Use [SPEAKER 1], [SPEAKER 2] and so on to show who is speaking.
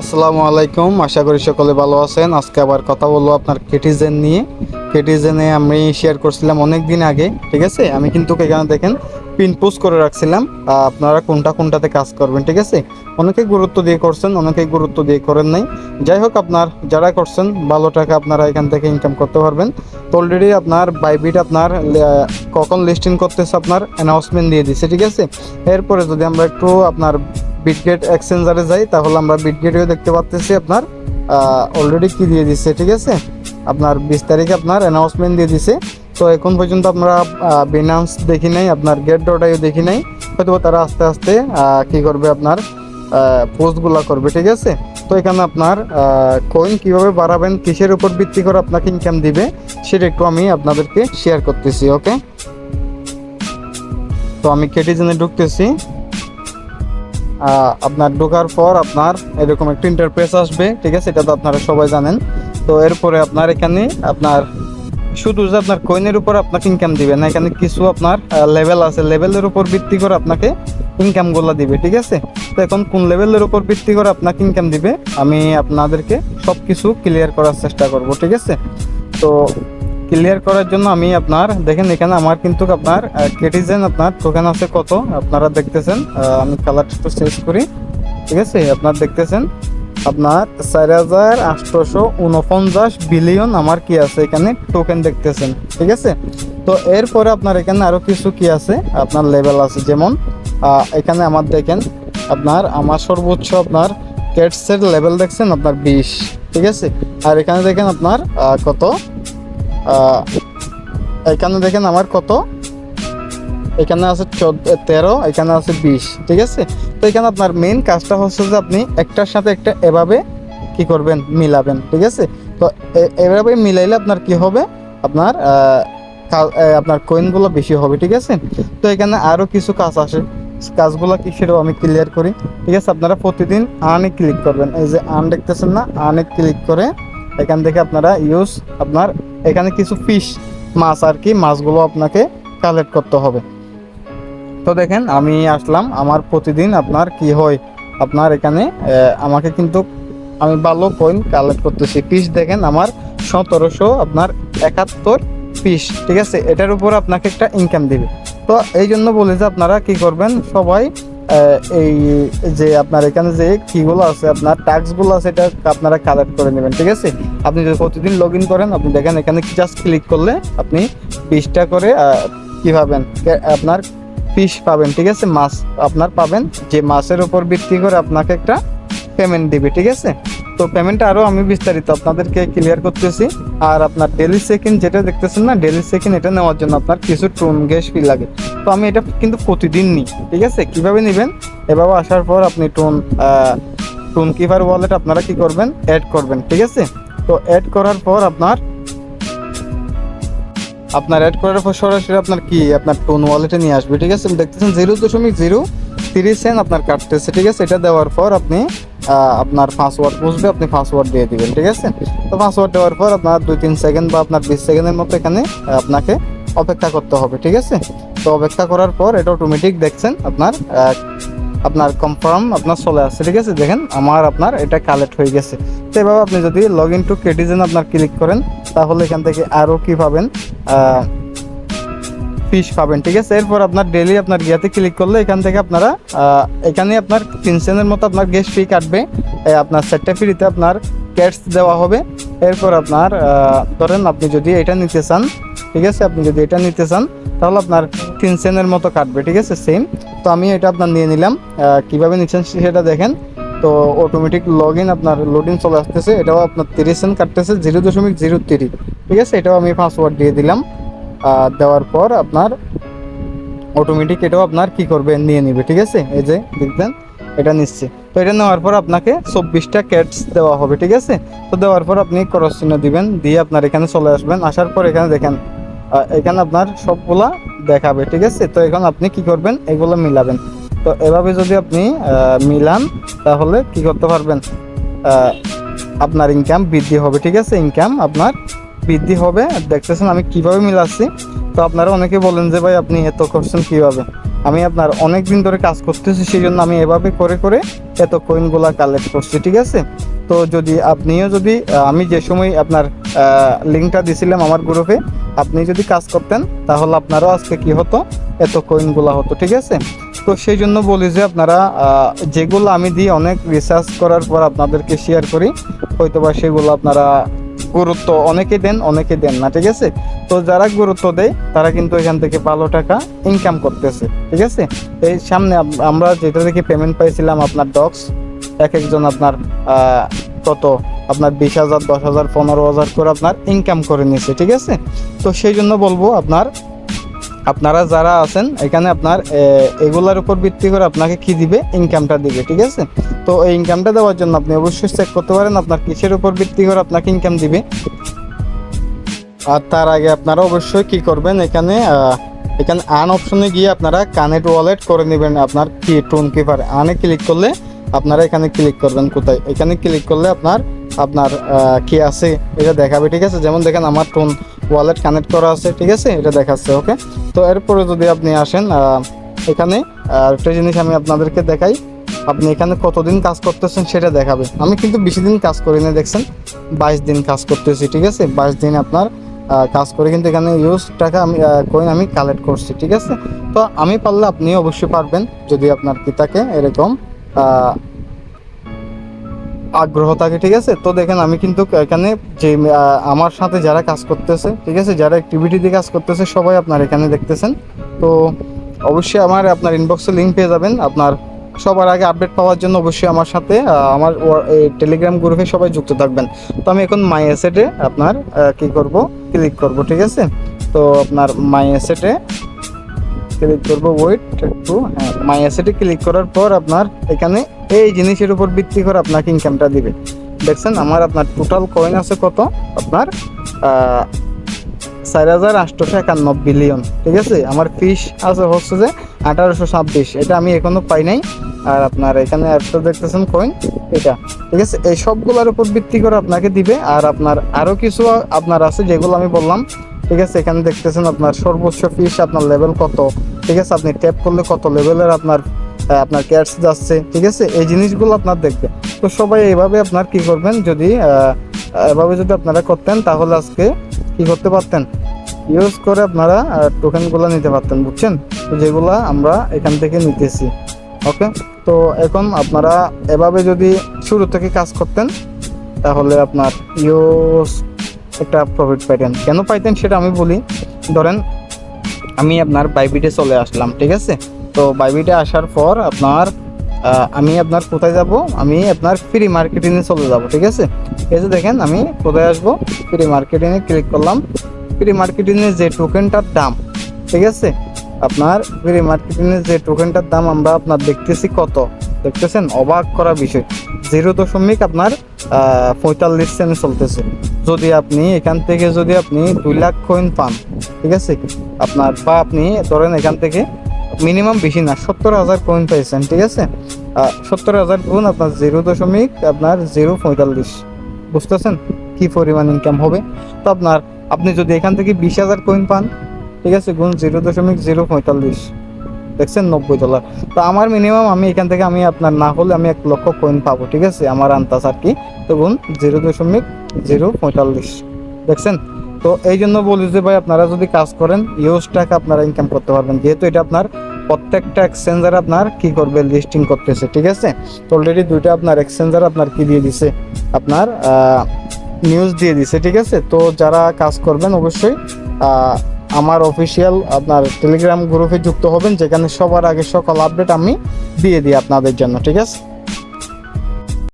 [SPEAKER 1] আসসালামু আলাইকুম। আশা করি সকলে ভালো আছেন। আজকে আবার কথা বলব আপনার কেটিজেন নিয়ে। কেটিজেনে আমি শেয়ার করছিলাম অনেক দিন আগে, ঠিক আছে? আমি কিন্তু এখানে দেখেন পিন পোস্ট করে রাখছিলাম। আপনারা কোনটা কোনটাতে কাজ করবেন, ঠিক আছে? অনেকে গুরুত্ব দিয়ে করছেন, অনেকে গুরুত্ব দিয়ে করেন নাই। যাই হোক, আপনার যারা করছেন, ভালো টাকা আপনারা এখান থেকে ইনকাম করতে পারবেন। অলরেডি আপনার বাইবিট আপনার কখন লিস্টিং করতেছে আপনার? অ্যানাউন্সমেন্ট দিয়ে দিচ্ছে ঠিক আছে? এরপরে যদি আমরা একটু আপনার বিটগেট এক্সচেঞ্জারে যাই, তাহলে আমরা বিটগেটেও দেখতে পাচ্তেছি আপনার অলরেডি কি দিয়ে দিচ্ছে ঠিক আছে? আপনার বিশ তারিখে আপনার অ্যানাউন্সমেন্ট দিয়ে দিছে। তো এখন পর্যন্ত আমরা বিনান্স দেখি নাই, আপনার গেট ডটাইও দেখি নাই। হয়তো তারা আস্তে আস্তে কি করবে আপনার পোস্টগুলো করবে, ঠিক আছে? তো এখানে আপনার কয়েন কীভাবে বাড়াবেন, কিসের উপর ভিত্তি করে আপনাকে ইনকাম দিবে, সেটা একটু আমি আপনাদেরকে শেয়ার করতেছি ওকে তো আমি কেটিজেনে ঢুকতেছি। আপনার ঢোকার পর আপনার এরকম একটা ইন্টারপ্রেস আসবে, ঠিক আছে? এটা তো আপনারা সবাই জানেন। তো এরপরে আপনার এখানে আপনার শুধু যে আপনার কয়েনের উপর আপনাকে ইনকাম দিবে না, এখানে কিছু আপনার লেভেল আছে। লেভেলের উপর ভিত্তি করে আপনাকে ইনকামগুলো দিবে, ঠিক আছে? তো এখন কোন লেভেলের উপর ভিত্তি করে আপনাকে ইনকাম দিবে, আমি আপনাদেরকে সব কিছু ক্লিয়ার করার চেষ্টা করব, ঠিক আছে? তো ক্লিয়ার করার জন্য আমি আপনার, দেখেন এখানে আমার কিন্তু আপনার কেটিজেন আপনার টোকেন আছে কত, আপনারা দেখতেছেন আমি কালারটা একটু চেঞ্জ করি, ঠিক আছে? আপনার দেখতেছেন, আপনার চার হাজার আটশোশো উনপঞ্চাশ বিলিয়ন আমার কি আছে এখানে? টোকেন দেখতেছেন, ঠিক আছে? তো এরপরে আপনার এখানে আরও কিছু কি আছে? আপনার লেভেল আছে যেমন এখানে আমার দেখেন, আপনার আমার সর্বোচ্চ আপনার ক্যাটসের লেভেল দেখছেন, আপনার বিশ, ঠিক আছে? আর এখানে দেখেন আপনার কত? এখানে দেখেন আমার কত? এখানে আছে চোদ্দ, তেরো, এখানে আছে বিশ, ঠিক আছে? তো এখানে আপনার মেন কাজটা হচ্ছে যে আপনি একটার সাথে একটা এভাবে কি করবেন, মিলাবেন, ঠিক আছে? তো এভাবে মিলাইলে আপনার কি হবে? আপনার আপনার কয়েনগুলো বেশি হবে, ঠিক আছে? তো এখানে আরও কিছু কাজ আসে কাজগুলো কি সেটাও আমি ক্লিয়ার করি, ঠিক আছে? আপনারা প্রতিদিন আনে ক্লিক করবেন। এই যে আন দেখতেছেন না আনে ক্লিক করে এখান থেকে আপনারা ইউজ আপনার এখানে কিছু ফিশ মাছ আর কি, মাছগুলো আপনাকে কালেক্ট করতে হবে। তো দেখেন, আমি আসলাম, আমার প্রতিদিন আপনার কি হয়, আপনার এখানে আমাকে কিন্তু আমি ভালো কয়েন কালেক্ট করতেছি। পিস দেখেন, আমার সতেরোশো আপনার একাত্তর পিস ঠিক আছে? এটার উপর আপনাকে একটা ইনকাম দিবে। তো এই জন্য বলি যে আপনারা কি করবেন, সবাই এই যে আপনার এখানে যে কিগুলো আছে, আপনার ট্যাক্সগুলো আছে, এটা আপনারা কালেক্ট করে নেবেন, ঠিক আছে? আপনি যদি প্রতিদিন লগ ইন করেন, আপনি দেখেন এখানে জাস্ট ক্লিক করলে আপনি পিসটা করে কী পাবেন? আপনার পিস পাবেন, ঠিক আছে? মাছ আপনার পাবেন যে মাছের উপর ভিত্তি করে আপনাকে একটা পেমেন্ট দিবে, ঠিক আছে? তো পেমেন্টটা আরও আমি বিস্তারিত আপনাদেরকে ক্লিয়ার করতেছি। আর আপনার ডেলি সেকেন্ড যেটা দেখতেছেন না ডেলি সেকেন্ড এটা নেওয়ার জন্য আপনার কিছু ট্রুন গ্যাস ফি লাগে। তো আমি এটা কিন্তু প্রতিদিন নিই, ঠিক আছে? কীভাবে নেবেন? এভাবে আসার পর আপনি টোন টোন কিপার ওয়ালেট আপনারা কি করবেন? অ্যাড করবেন, ঠিক আছে? তো অ্যাড করার পর আপনার আপনার অ্যাড করার পর সরাসরি আপনার কি? আপনার টোন ওয়ালেটে নিয়ে আসবে, ঠিক আছে? দেখতেছেন জিরো দশমিক জিরো তিরিশ সেন্ট আপনার কাটতেছে, ঠিক আছে? এটা দেওয়ার পর আপনি আপনার পাসওয়ার্ড বুঝবে, আপনি পাসওয়ার্ড দিয়ে দিবেন, ঠিক আছে? তো পাসওয়ার্ড দেওয়ার পর আপনার দুই তিন সেকেন্ড বা আপনার বিশ সেকেন্ডের মতো এখানে আপনাকে অপেক্ষা করতে হবে, ঠিক আছে? তো অপেক্ষা করার পর এটা অটোমেটিক দেখছেন, আপনার আপনার কনফার্ম আপনার চলে আসছে, ঠিক আছে? দেখেন আমার, আপনার এটা কালেক্ট হয়ে গেছে। তো এভাবে আপনি যদি লগ ইন টু কেটিজেন আপনার ক্লিক করেন, তাহলে এখান থেকে আরও কি পাবেন? ফিশ পাবেন, ঠিক আছে? এরপর আপনার ডেলি আপনার ইয়াতে ক্লিক করলে এখান থেকে আপনারা এখানে আপনার তিন মতো আপনার গেস্ট ফি কাটবে। আপনার সেটটা ফ্রিতে আপনার ক্যাটস দেওয়া হবে। এরপর আপনার ধরেন আপনি যদি এটা নিতে চান, ঠিক আছে? আপনি যদি এটা নিতে চান, তাহলে আপনার তিন মতো কাটবে, ঠিক আছে? সেম তো আমি এটা আপনার নিয়ে নিলাম। কীভাবে নিচ্ছেন সেটা দেখেন। তো অটোমেটিক লগ ইন আপনার লোডিং চলে আসতেছে। এটাও আপনার তিরিশ সেন্ট কাটতেছে জিরো দশমিক জিরো তিরিশ ঠিক আছে? এটাও আমি পাসওয়ার্ড দিয়ে দিলাম। দেওয়ার পর আপনার অটোমেটিক এটাও আপনার কি করবে, নিয়ে নিবে, ঠিক আছে? এই যে, দেখবেন, এটা নিচ্ছে। তো এটা নেওয়ার পর আপনাকে চব্বিশটা ক্যাটস দেওয়া হবে, ঠিক আছে? তো দেওয়ার পর আপনি ক্রস চিহ্ন দিবেন, দিয়ে আপনার এখানে চলে আসবেন। আসার পর এখানে দেখেন এখানে আপনার সবগুলা দেখাবে, ঠিক আছে? তো এখন আপনি কি করবেন, এগুলো মিলাবেন। তো এভাবে যদি আপনি মিলান, তাহলে কি করতে পারবেন? আপনার ইনকাম বৃদ্ধি হবে, ঠিক আছে? ইনকাম আপনার বৃদ্ধি হবে। দেখতেছেন আমি কীভাবে মিলাচ্ছি। তো আপনারা অনেকে বলেন যে, ভাই, আপনি এত করছেন কীভাবে? আমি আপনার অনেক দিন ধরে কাজ করতেছি সেই জন্য আমি এভাবে করে করে এত কয়েনগুলা কালেক্ট করছি, ঠিক আছে? তো যদি আপনিও যদি আমি যে সময় আপনার লিঙ্কটা দিছিলাম আমার গ্রুপে আপনি যদি কাজ করতেন, তাহলে আপনারও আজকে কি হতো? এত কয়েনগুলা হতো, ঠিক আছে? তো সেই জন্য বলি যে, আপনারা যেগুলো আমি দিই অনেক রিসার্চ করার পর আপনাদেরকে শেয়ার করি, হয়তোবা সেগুলো আপনারা গুরুত্ব অনেকে দেন অনেকে দেন না, ঠিক আছে? তো যারা গুরুত্ব দেয়, তারা কিন্তু এখান থেকে ভালো টাকা ইনকাম করতেছে, ঠিক আছে? এই সামনে আমরা যেটা থেকে পেমেন্ট পাইছিলাম আপনার ডক্স এক একজন আপনার কত? আপনার বিশ হাজার, দশ হাজার, পনেরো হাজার করে আপনার ইনকাম করে নিয়েছে ঠিক আছে? তো সেই জন্য বলব আপনার আপনারা যারা আছেন, এখানে আপনার এগুলার উপর ভিত্তি করে আপনাকে কি দিবে? ইনকামটা দিবে, ঠিক আছে? তো এই ইনকামটা দেওয়ার জন্য আপনি অবশ্যই চেক করতে পারেন, আপনার কিসের উপর ভিত্তি করে আপনাকে ইনকাম দিবে। আর তার আগে আপনারা অবশ্যই কি করবেন, এখানে এখানে আন অপশনে গিয়ে আপনারা কানেক্ট ওয়ালেট করে নেবেন আপনার কি টোন কিপার আনে ক্লিক করলে আপনারা এখানে ক্লিক করবেন কোথায়? এখানে ক্লিক করলে আপনার আপনার কি আছে? এটা দেখাবে, ঠিক আছে? যেমন দেখেন আমার টোন ওয়ালেট কানেক্ট করা আছে, ঠিক আছে? এটা দেখাচ্ছে ওকে তো এরপরে যদি আপনি আসেন এখানে একটা জিনিস আমি আপনাদেরকে দেখাই। আপনি এখানে কতদিন কাজ করতেছেন সেটা দেখাবে। আমি কিন্তু বেশি দিন কাজ করি না দেখছেন? বাইশ দিন কাজ করতেছি, ঠিক আছে? বাইশ দিন আপনার কাজ করে কিন্তু এখানে ইউজ টাকা আমি কয়েন আমি কালেক্ট করছি, ঠিক আছে? তো আমি পারলে আপনি অবশ্যই পারবেন, যদি আপনার কি থাকে এরকম আগ্রহ থাকে, ঠিক আছে? তো দেখেন, আমি কিন্তু এখানে যে আমার সাথে যারা কাজ করতেছে, ঠিক আছে? যারা অ্যাক্টিভিটিতে কাজ করতেছে, সবাই আপনার এখানে দেখতেছেন। তো অবশ্যই আমার, আপনার ইনবক্সে লিঙ্ক পেয়ে যাবেন। আপনার সবার আগে আপডেট পাওয়ার জন্য অবশ্যই আমার সাথে আমার টেলিগ্রাম গ্রুপে সবাই যুক্ত থাকবেন। তো আমি এখন মাই অ্যাসেটে আপনার কি করব? ক্লিক করব, ঠিক আছে? তো আপনার মাই অ্যাসেটে ক্লিক করব ওয়েট একটু হ্যাঁ মাই অ্যাসেটে ক্লিক করার পর আপনার এখানে এই জিনিসের উপর ভিত্তি করে আপনাকে ইনকামটা দিবে। দেখছেন, আমার আপনার টোটাল কয়েন আছে কত? আপনার চার হাজার আটশোশো একান্ন বিলিয়ন ঠিক আছে? আমার ফিস আছে হচ্ছে যে আঠারোশো ছাব্বিশ। এটা আমি এখনও পাই নাই। আর আপনার এখানে একটা দেখতেছেন কয়েন এটা। ঠিক আছে? এই সবগুলোর উপর ভিত্তি করে আপনাকে দিবে। আর আপনার আরও কিছু আপনার আছে যেগুলো আমি বললাম। ঠিক আছে? এখানে দেখতেছেন আপনার সর্বোচ্চ ফিস আপনার লেভেল কত? ঠিক আছে? আপনি ট্যাপ করলে কত লেভেলের আপনার আপনার ক্যাটস যাচ্ছে, ঠিক আছে? এই জিনিসগুলো আপনার দেখবে। তো সবাই এইভাবে আপনার কি করবেন, যদি এভাবে যদি আপনারা করতেন, তাহলে আজকে কি করতে পারতেন? ইউজ করে আপনারা টোকেনগুলো নিতে পারতেন, বুঝছেন? তো যেগুলো আমরা এখান থেকে নিতেছি ওকে তো এখন আপনারা এভাবে যদি শুরু থেকে কাজ করতেন, তাহলে আপনার ইউজ একটা প্রফিট পাইতেন। কেন পাইতেন সেটা আমি বলি। ধরেন, আমি আপনার বাইবিটে চলে আসলাম, ঠিক আছে? তো বাইবিটে আসার পর আপনার আমি আপনার কোথায় যাব? আমি আপনার ফ্রি মার্কেটিংয়ে চলে যাব, ঠিক আছে? এই যে দেখেন, আমি কোথায় আসব? ফ্রি মার্কেটিংয়ে ক্লিক করলাম। ফ্রি মার্কেটিংয়ে যে টোকেনটার দাম, ঠিক আছে? আপনার ফ্রি মার্কেটিংয়ে যে টোকেনটার দাম আমরা আপনার দেখতেছি কত? দেখতেছেন? অবাক করা বিষয়। জিরো দশমিক আপনার পঁয়তাল্লিশ সেন্ট চলতেছে। যদি আপনি এখান থেকে যদি আপনি দুই লাখ কয়েন পান, ঠিক আছে? আপনার বা আপনি ধরেন এখান থেকে মিনিমাম বেশি না, সত্তর হাজার কয়েন পাইছেন, ঠিক আছে? সত্তর হাজার গুণ আপনার জিরো দশমিক আপনার জিরো পঁয়তাল্লিশ। বুঝতেছেন? কি পরিমাণ ইনকাম হবে? তো আপনার, আপনি যদি এখান থেকে বিশ হাজার কয়েন পান, ঠিক আছে, গুণ জিরো দশমিক জিরো পঁয়তাল্লিশ, দেখছেন, নব্বই ডলার তো আমার মিনিমাম আমি এখান থেকে আমি আপনার না হলে আমি এক লক্ষ কয়েন পাবো, ঠিক আছে, আমার আন্তাজ আর কি। তো গুণ জিরো দশমিক জিরো পঁয়তাল্লিশ, দেখছেন? তো এই জন্য বলি যে ভাই, আপনারা যদি কাজ করেন ইউজ টাকা আপনারা ইনকাম করতে পারবেন। যেহেতু এটা আপনার প্রত্যেকটা এক্সচেঞ্জার আপনার কি করবে লিস্টিং করতেছে, ঠিক আছে? তো অলরেডি দুইটা আপনার এক্সচেঞ্জার আপনার কি দিয়ে দিছে? আপনার নিউজ দিয়ে দিছে, ঠিক আছে? তো যারা কাজ করবেন অবশ্যই আমার অফিসিয়াল আপনার টেলিগ্রাম গ্রুপে যুক্ত হবেন, যেখানে সবার আগে সকল আপডেট আমি দিয়ে দিই আপনাদের জন্য, ঠিক আছে?